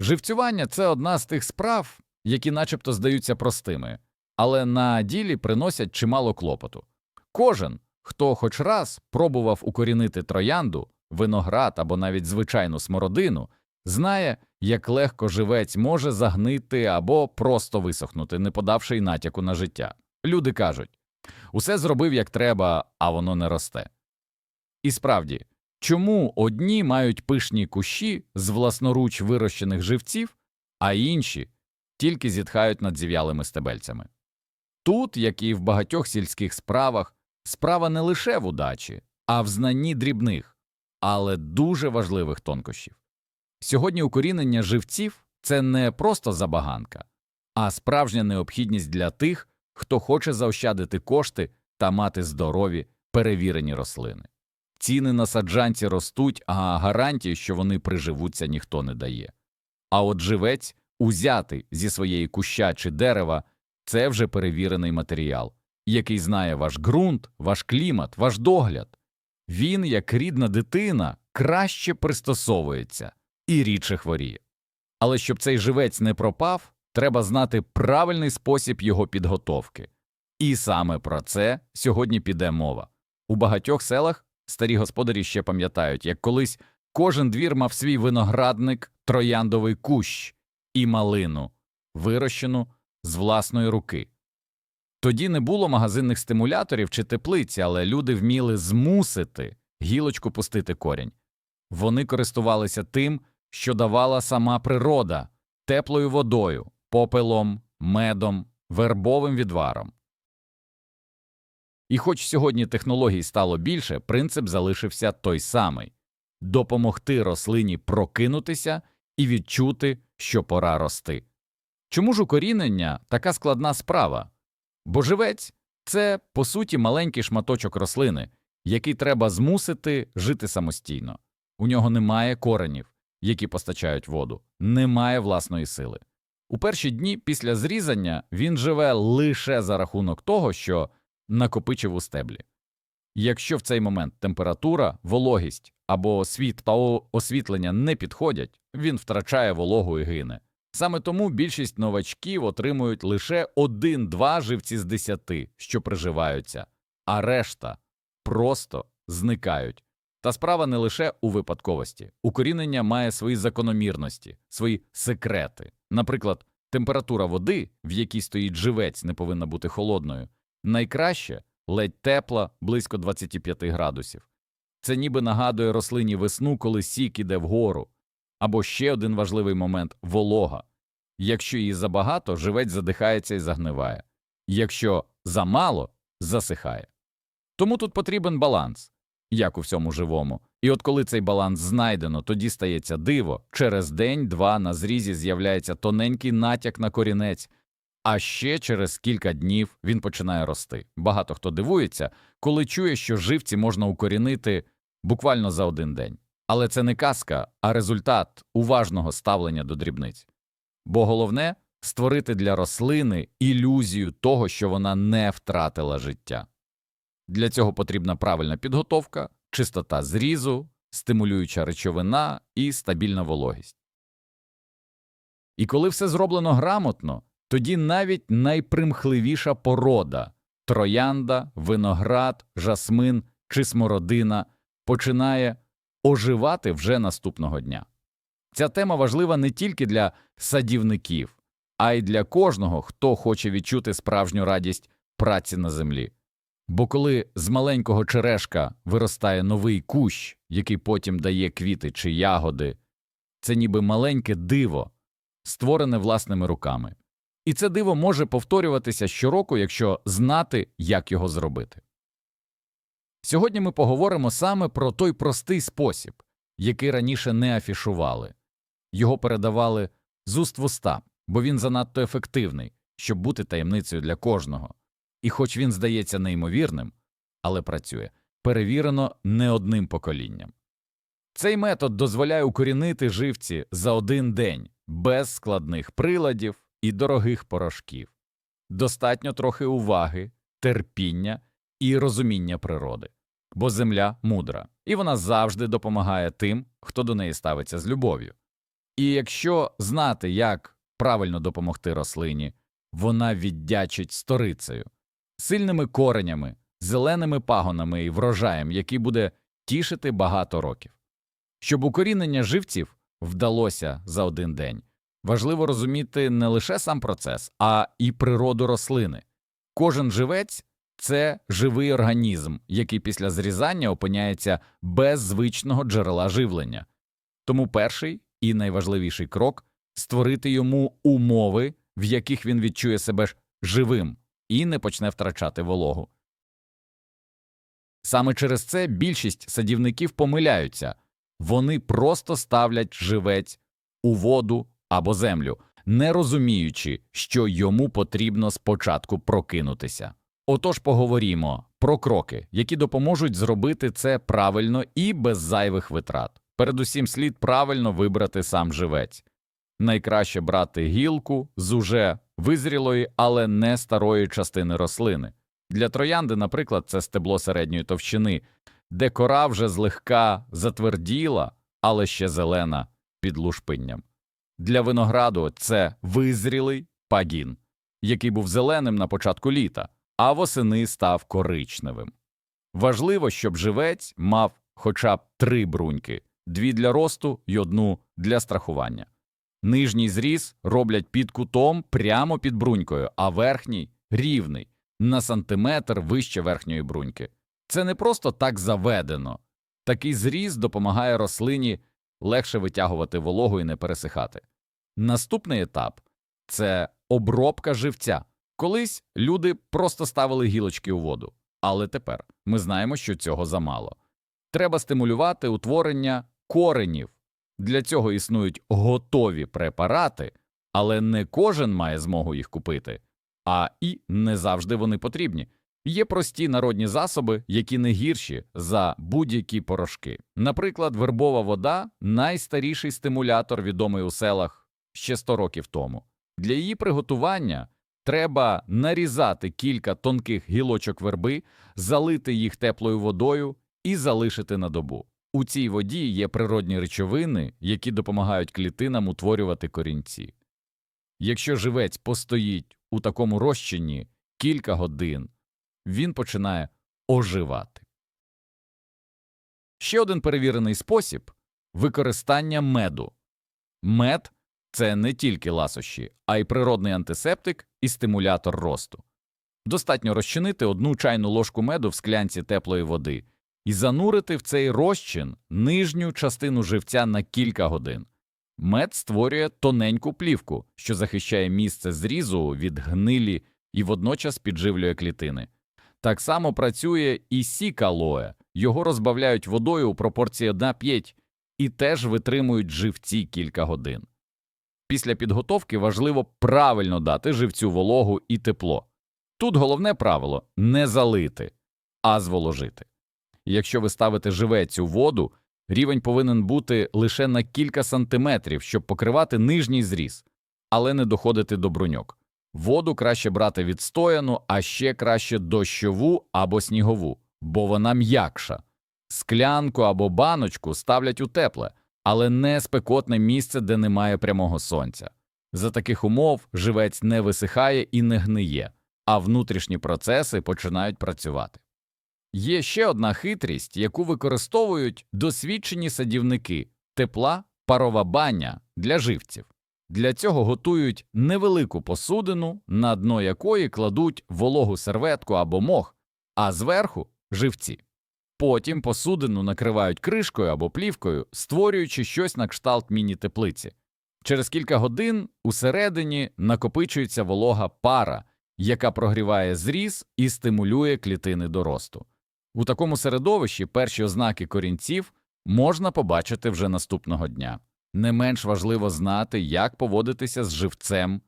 Живцювання це одна з тих справ, які начебто здаються простими, але на ділі приносять чимало клопоту. Кожен, хто хоч раз пробував укорінити троянду, виноград або навіть звичайну смородину, знає, як легко живець може загнити або просто висохнути, не подавши й натяку на життя. Люди кажуть усе зробив як треба, а воно не росте. І справді, чому одні мають пишні кущі з власноруч вирощених живців, а інші тільки зітхають над зів'ялими стебельцями? Тут, як і в багатьох сільських справах, справа не лише в удачі, а в знанні дрібних, але дуже важливих тонкощів. Сьогодні укорінення живців це не просто забаганка, а справжня необхідність для тих, хто хоче заощадити кошти та мати здорові, перевірені рослини. Ціни на саджанці ростуть, а гарантії, що вони приживуться, ніхто не дає. А от живець, узятий зі своєї куща чи дерева, це вже перевірений матеріал, який знає ваш ґрунт, ваш клімат, ваш догляд. Він, як рідна дитина, краще пристосовується і рідше хворіє. Але щоб цей живець не пропав, треба знати правильний спосіб його підготовки. І саме про це сьогодні піде мова. У багатьох селах старі господарі ще пам'ятають, як колись кожен двір мав свій виноградник, трояндовий кущ і малину, вирощену з власної руки. Тоді не було магазинних стимуляторів чи теплиці, але люди вміли змусити гілочку пустити корінь. Вони користувалися тим, що давала сама природа теплою водою, попелом, медом, вербовим відваром. І хоч сьогодні технологій стало більше, принцип залишився той самий допомогти рослині прокинутися і відчути, що пора рости. Чому ж укорінення така складна справа? Бо живець це, по суті, маленький шматочок рослини, який треба змусити жити самостійно. У нього немає коренів, які постачають воду, немає власної сили. У перші дні після зрізання він живе лише за рахунок того, що накопичив у стеблі. Якщо в цей момент температура, вологість або світ та освітлення не підходять, він втрачає вологу і гине. Саме тому більшість новачків отримують лише один-два живці з десяти, що приживаються, а решта просто зникають. Та справа не лише у випадковості. Укорінення має свої закономірності, свої секрети. Наприклад, температура води, в якій стоїть живець, не повинна бути холодною. Найкраще ледь тепла, близько 25 градусів. Це ніби нагадує рослині весну, коли сік іде вгору. Або ще один важливий момент волога. Якщо її забагато, живець задихається і загниває. Якщо замало, засихає. Тому тут потрібен баланс, як у всьому живому. І от коли цей баланс знайдено, тоді стається диво. Через день-два на зрізі з'являється тоненький натяк на корінець, а ще через кілька днів він починає рости. Багато хто дивується, коли чує, що живці можна укорінити буквально за один день. Але це не казка, а результат уважного ставлення до дрібниць. Бо головне створити для рослини ілюзію того, що вона не втратила життя. Для цього потрібна правильна підготовка, чистота зрізу, стимулююча речовина і стабільна вологість. І коли все зроблено грамотно, тоді навіть найпримхливіша порода троянда, виноград, жасмин чи смородина починає оживати вже наступного дня. Ця тема важлива не тільки для садівників, а й для кожного, хто хоче відчути справжню радість праці на землі. Бо коли з маленького черешка виростає новий кущ, який потім дає квіти чи ягоди, це ніби маленьке диво, створене власними руками. І це диво може повторюватися щороку, якщо знати, як його зробити. Сьогодні ми поговоримо саме про той простий спосіб, який раніше не афішували. Його передавали з уст в уста, бо він занадто ефективний, щоб бути таємницею для кожного. І хоч він здається неймовірним, але працює перевірено не одним поколінням. Цей метод дозволяє укорінити живці за один день без складних приладів і дорогих порошків. Достатньо трохи уваги, терпіння і розуміння природи. Бо земля мудра, і вона завжди допомагає тим, хто до неї ставиться з любов'ю. І якщо знати, як правильно допомогти рослині, вона віддячить сторицею, сильними коренями, зеленими пагонами і врожаєм, який буде тішити багато років. Щоб укорінення живців вдалося за один день, важливо розуміти не лише сам процес, а і природу рослини. Кожен живець це живий організм, який після зрізання опиняється без звичного джерела живлення. Тому перший і найважливіший крок створити йому умови, в яких він відчує себе живим і не почне втрачати вологу. Саме через це більшість садівників помиляються вони просто ставлять живець у воду або землю, не розуміючи, що йому потрібно спочатку прокинутися. Отож поговоримо про кроки, які допоможуть зробити це правильно і без зайвих витрат. Передусім слід правильно вибрати сам живець. Найкраще брати гілку з уже визрілої, але не старої частини рослини. Для троянди, наприклад, це стебло середньої товщини, де кора вже злегка затверділа, але ще зелена під лушпинням. Для винограду це визрілий пагін, який був зеленим на початку літа, а восени став коричневим. Важливо, щоб живець мав хоча б три бруньки дві для росту і одну для страхування. Нижній зріз роблять під кутом прямо під брунькою, а верхній рівний на сантиметр вище верхньої бруньки. Це не просто так заведено. Такий зріз допомагає рослині легше витягувати вологу і не пересихати. Наступний етап це обробка живця. Колись люди просто ставили гілочки у воду, але тепер ми знаємо, що цього замало. Треба стимулювати утворення коренів. Для цього існують готові препарати, але не кожен має змогу їх купити, а і не завжди вони потрібні. Є прості народні засоби, які не гірші за будь-які порошки. Наприклад, вербова вода найстаріший стимулятор, відомий у селах ще 100 років тому. Для її приготування треба нарізати кілька тонких гілочок верби, залити їх теплою водою і залишити на добу. У цій воді є природні речовини, які допомагають клітинам утворювати корінці. Якщо живець постоїть у такому розчині кілька годин, він починає оживати. Ще один перевірений спосіб використання меду. Мед це не тільки ласощі, а й природний антисептик і стимулятор росту. Достатньо розчинити одну чайну ложку меду в склянці теплої води і занурити в цей розчин нижню частину живця на кілька годин. Мед створює тоненьку плівку, що захищає місце зрізу від гнилі і водночас підживлює клітини. Так само працює і сік алоe. його розбавляють водою у пропорції 1,5 і теж витримують живці кілька годин. Після підготовки важливо правильно дати живцю вологу і тепло. Тут головне правило не залити, а зволожити. Якщо ви ставите живець у воду, рівень повинен бути лише на кілька сантиметрів, щоб покривати нижній зріз, але не доходити до бруньок. Воду краще брати відстояну, а ще краще дощову або снігову, бо вона м'якша. Склянку або баночку ставлять у тепле, але не спекотне місце, де немає прямого сонця. За таких умов живець не висихає і не гниє, а внутрішні процеси починають працювати. Є ще одна хитрість, яку використовують досвідчені садівники тепла парова баня для живців. Для цього готують невелику посудину, на дно якої кладуть вологу серветку або мох, а зверху живці. Потім посудину накривають кришкою або плівкою, створюючи щось на кшталт міні-теплиці. Через кілька годин усередині накопичується волога пара, яка прогріває зріз і стимулює клітини до росту. У такому середовищі перші ознаки корінців можна побачити вже наступного дня. Не менш важливо знати, як поводитися з живцем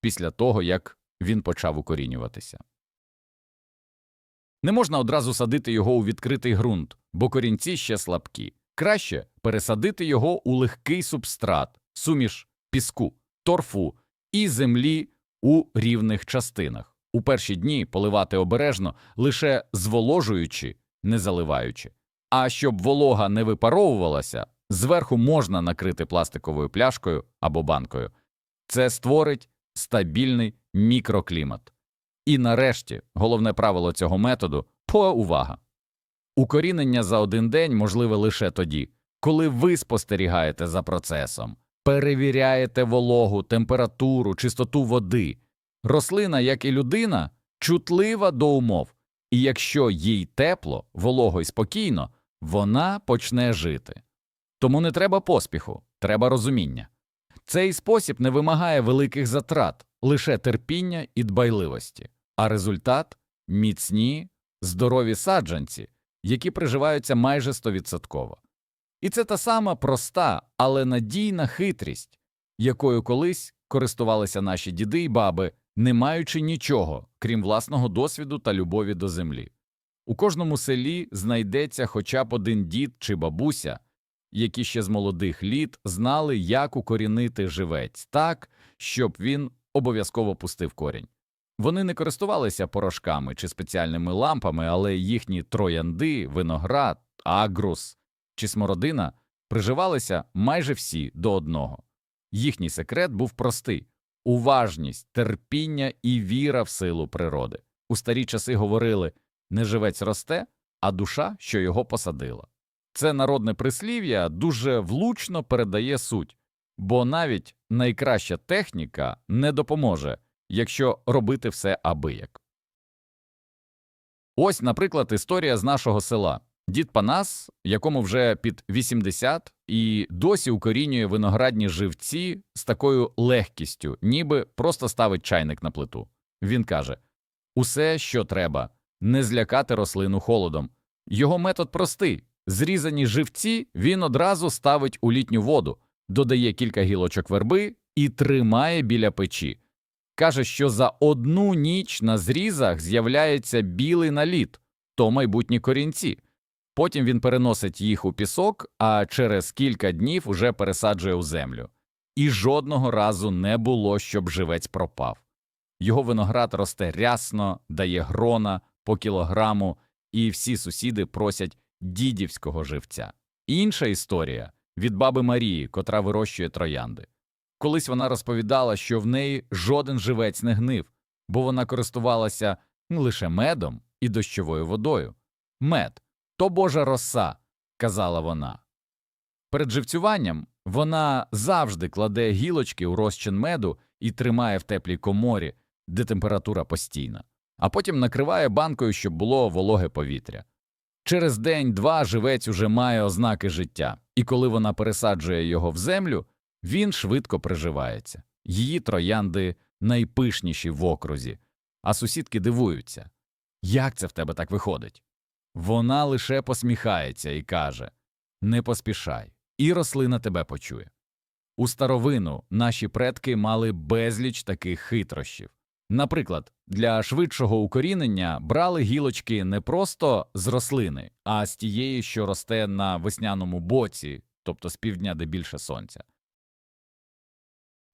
після того, як він почав укорінюватися. Не можна одразу садити його у відкритий ґрунт, бо корінці ще слабкі. Краще пересадити його у легкий субстрат, суміш піску, торфу і землі у рівних частинах. У перші дні поливати обережно, лише зволожуючи, не заливаючи. А щоб волога не випаровувалася, Зверху можна накрити пластиковою пляшкою або банкою. Це створить стабільний мікроклімат. І нарешті головне правило цього методу по увага. Укорінення за один день можливе лише тоді, коли ви спостерігаєте за процесом, перевіряєте вологу, температуру, чистоту води. Рослина, як і людина, чутлива до умов, і якщо їй тепло, волого і спокійно, вона почне жити. Тому не треба поспіху, треба розуміння. Цей спосіб не вимагає великих затрат, лише терпіння і дбайливості, а результат міцні, здорові саджанці, які приживаються майже стовідсотково. І це та сама проста, але надійна хитрість, якою колись користувалися наші діди й баби, не маючи нічого, крім власного досвіду та любові до землі. У кожному селі знайдеться хоча б один дід чи бабуся, які ще з молодих літ знали, як укорінити живець так, щоб він обов'язково пустив корінь. Вони не користувалися порошками чи спеціальними лампами, але їхні троянди, виноград, агрус чи смородина приживалися майже всі до одного. Їхній секрет був простий уважність, терпіння і віра в силу природи. У старі часи говорили не живець росте, а душа, що його посадила. Це народне прислів'я дуже влучно передає суть, бо навіть найкраща техніка не допоможе, якщо робити все абияк. Ось, наприклад, історія з нашого села. Дід Панас, якому вже під 80 і досі укорінює виноградні живці з такою легкістю, ніби просто ставить чайник на плиту. Він каже усе, що треба, не злякати рослину холодом. Його метод простий зрізані живці він одразу ставить у літню воду, додає кілька гілочок верби і тримає біля печі. Каже, що за одну ніч на зрізах з'являється білий наліт, то майбутні корінці. Потім він переносить їх у пісок, а через кілька днів уже пересаджує у землю. І жодного разу не було, щоб живець пропав. Його виноград росте рясно, дає грона по кілограму, і всі сусіди просять дідівського живця. Інша історія від баби Марії, котра вирощує троянди. Колись вона розповідала, що в неї жоден живець не гнив, бо вона користувалася ну, лише медом і дощовою водою. Мед то божа роса, казала вона. Перед живцюванням вона завжди кладе гілочки у розчин меду і тримає в теплій коморі, де температура постійна, а потім накриває банкою, щоб було вологе повітря. Через день-два живець уже має ознаки життя, і коли вона пересаджує його в землю, він швидко приживається. Її троянди найпишніші в окрузі, а сусідки дивуються як це в тебе так виходить? Вона лише посміхається і каже Не поспішай, і рослина тебе почує. У старовину наші предки мали безліч таких хитрощів. Наприклад, для швидшого укорінення брали гілочки не просто з рослини, а з тієї, що росте на весняному боці, тобто з півдня, де більше сонця.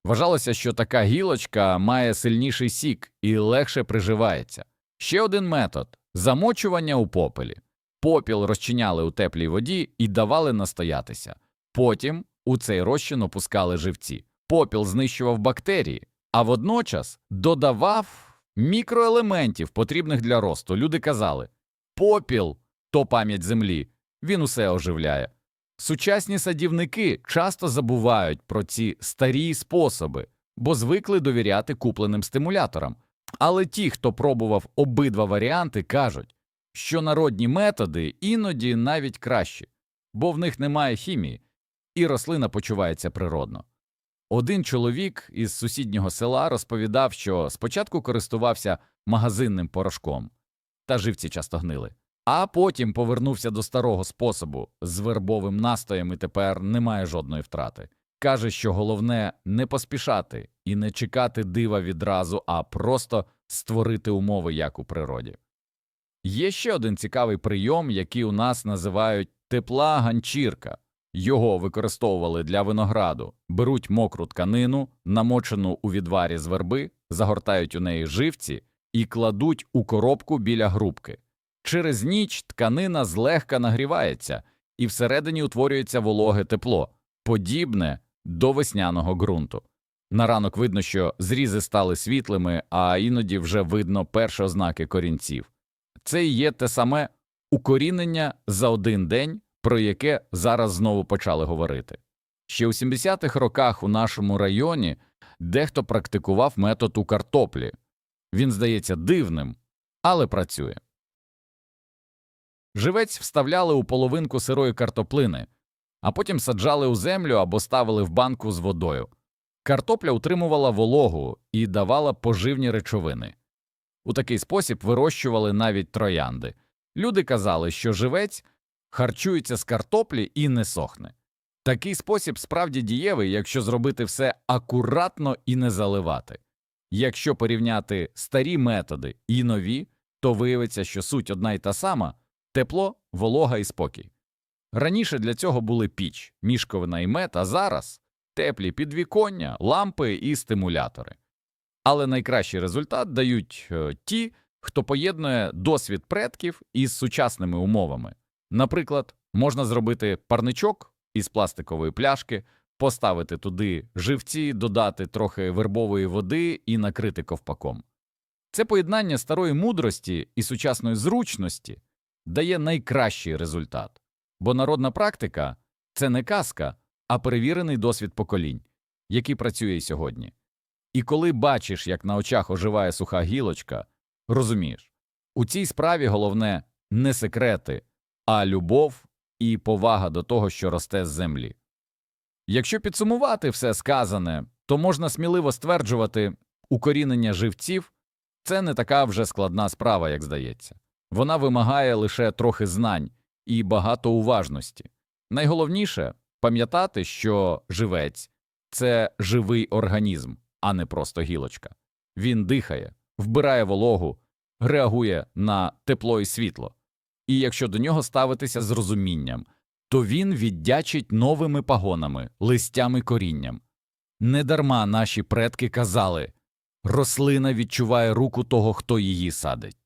Вважалося, що така гілочка має сильніший сік і легше приживається. Ще один метод замочування у попелі. Попіл розчиняли у теплій воді і давали настоятися. Потім у цей розчин опускали живці. Попіл знищував бактерії, а водночас додавав мікроелементів, потрібних для росту. Люди казали попіл то пам'ять землі, він усе оживляє. Сучасні садівники часто забувають про ці старі способи, бо звикли довіряти купленим стимуляторам. Але ті, хто пробував обидва варіанти, кажуть, що народні методи іноді навіть кращі, бо в них немає хімії, і рослина почувається природно. Один чоловік із сусіднього села розповідав, що спочатку користувався магазинним порошком, та живці часто гнили, а потім повернувся до старого способу з вербовим настоєм і тепер немає жодної втрати. Каже, що головне не поспішати і не чекати дива відразу, а просто створити умови, як у природі. Є ще один цікавий прийом, який у нас називають тепла ганчірка. Його використовували для винограду, беруть мокру тканину, намочену у відварі з верби, загортають у неї живці і кладуть у коробку біля грубки. Через ніч тканина злегка нагрівається, і всередині утворюється вологе тепло, подібне до весняного ґрунту. На ранок видно, що зрізи стали світлими, а іноді вже видно перші ознаки корінців. Це і є те саме укорінення за один день, про яке зараз знову почали говорити. Ще у 70-х роках у нашому районі дехто практикував метод у картоплі. Він здається дивним, але працює. Живець вставляли у половинку сирої картоплини, а потім саджали у землю або ставили в банку з водою. Картопля утримувала вологу і давала поживні речовини. У такий спосіб вирощували навіть троянди. Люди казали, що живець харчується з картоплі і не сохне. Такий спосіб справді дієвий, якщо зробити все акуратно і не заливати. Якщо порівняти старі методи і нові, то виявиться, що суть одна й та сама тепло, волога і спокій. Раніше для цього були піч, мішковина і мед, а зараз теплі підвіконня, лампи і стимулятори. Але найкращий результат дають е, ті, хто поєднує досвід предків із сучасними умовами. Наприклад, можна зробити парничок із пластикової пляшки, поставити туди живці, додати трохи вербової води і накрити ковпаком. Це поєднання старої мудрості і сучасної зручності дає найкращий результат, бо народна практика це не казка, а перевірений досвід поколінь, який працює сьогодні. І коли бачиш, як на очах оживає суха гілочка, розумієш, у цій справі головне не секрети, а любов і повага до того, що росте з землі. Якщо підсумувати все сказане, то можна сміливо стверджувати, укорінення живців це не така вже складна справа, як здається. Вона вимагає лише трохи знань і багато уважності. Найголовніше пам'ятати, що живець це живий організм, а не просто гілочка. Він дихає, вбирає вологу, реагує на тепло і світло. І якщо до нього ставитися з розумінням, то він віддячить новими пагонами, листями корінням. Недарма наші предки казали рослина відчуває руку того, хто її садить.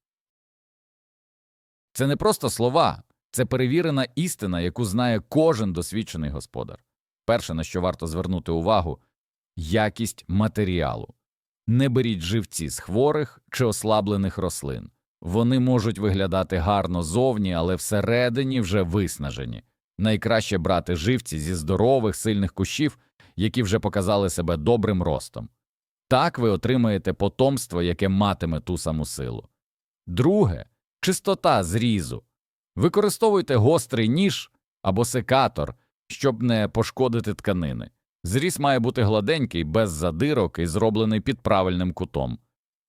Це не просто слова, це перевірена істина, яку знає кожен досвідчений господар. Перше, на що варто звернути увагу якість матеріалу. Не беріть живці з хворих чи ослаблених рослин. Вони можуть виглядати гарно зовні, але всередині вже виснажені. Найкраще брати живці зі здорових, сильних кущів, які вже показали себе добрим ростом. Так ви отримаєте потомство, яке матиме ту саму силу. Друге чистота зрізу. Використовуйте гострий ніж або секатор, щоб не пошкодити тканини. Зріз має бути гладенький, без задирок і зроблений під правильним кутом.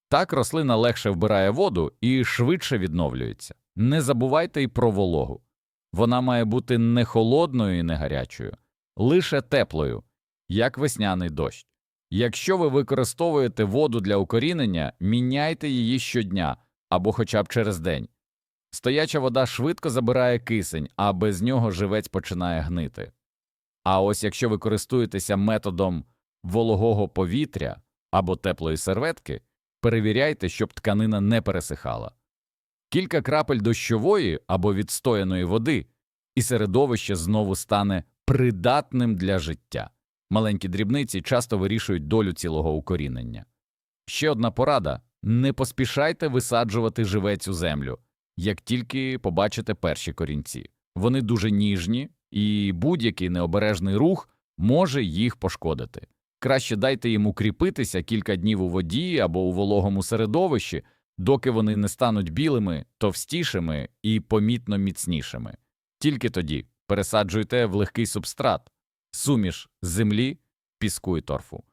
Так рослина легше вбирає воду і швидше відновлюється. Не забувайте й про вологу. Вона має бути не холодною і не гарячою, лише теплою, як весняний дощ. Якщо ви використовуєте воду для укорінення, міняйте її щодня або хоча б через день. Стояча вода швидко забирає кисень, а без нього живець починає гнити. А ось якщо ви користуєтеся методом вологого повітря або теплої серветки, перевіряйте, щоб тканина не пересихала. Кілька крапель дощової або відстояної води, і середовище знову стане придатним для життя. Маленькі дрібниці часто вирішують долю цілого укорінення. Ще одна порада не поспішайте висаджувати живець у землю, як тільки побачите перші корінці. Вони дуже ніжні, і будь-який необережний рух може їх пошкодити. Краще дайте їм укріпитися кілька днів у воді або у вологому середовищі, доки вони не стануть білими, товстішими і помітно міцнішими. Тільки тоді пересаджуйте в легкий субстрат, суміш землі, піску і торфу.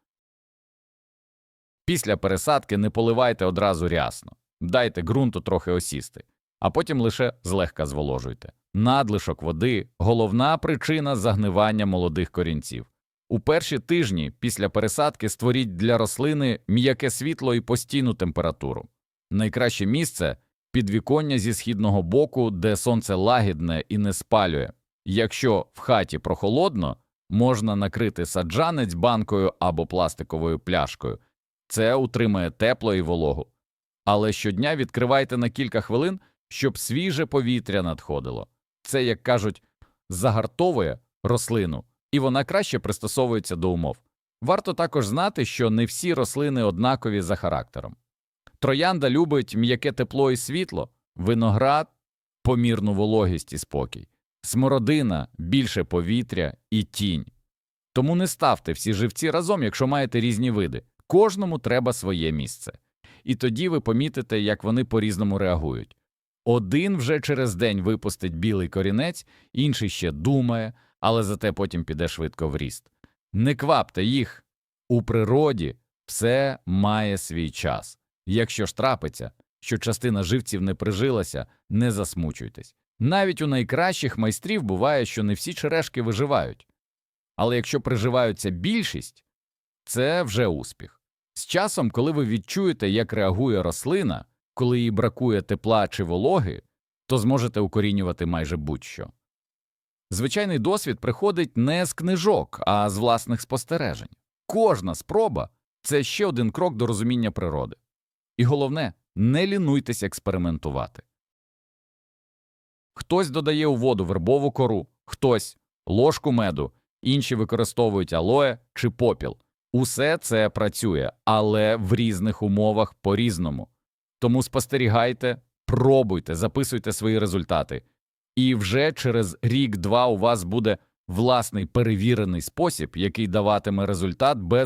Після пересадки не поливайте одразу рясно, дайте ґрунту трохи осісти, а потім лише злегка зволожуйте. Надлишок води головна причина загнивання молодих корінців. У перші тижні після пересадки створіть для рослини м'яке світло і постійну температуру. Найкраще місце підвіконня зі східного боку, де сонце лагідне і не спалює. Якщо в хаті прохолодно, можна накрити саджанець банкою або пластиковою пляшкою. Це утримає тепло і вологу. Але щодня відкривайте на кілька хвилин, щоб свіже повітря надходило. Це, як кажуть, загартовує рослину, і вона краще пристосовується до умов. Варто також знати, що не всі рослини однакові за характером. Троянда любить м'яке тепло і світло, виноград помірну вологість і спокій, смородина більше повітря і тінь. Тому не ставте всі живці разом, якщо маєте різні види. Кожному треба своє місце. І тоді ви помітите, як вони по-різному реагують. Один вже через день випустить білий корінець, інший ще думає, але зате потім піде швидко в ріст. Не квапте їх. У природі все має свій час. Якщо ж трапиться, що частина живців не прижилася, не засмучуйтесь. Навіть у найкращих майстрів буває, що не всі черешки виживають. Але якщо приживаються більшість, це вже успіх. З часом, коли ви відчуєте, як реагує рослина, коли їй бракує тепла чи вологи, то зможете укорінювати майже будь-що. Звичайний досвід приходить не з книжок, а з власних спостережень. Кожна спроба це ще один крок до розуміння природи. І головне, не лінуйтесь експериментувати. Хтось додає у воду вербову кору, хтось ложку меду, інші використовують алоє чи попіл. Усе це працює, але в різних умовах по-різному. Тому спостерігайте, пробуйте, записуйте свої результати. І вже через рік-два у вас буде власний перевірений спосіб, який даватиме результат без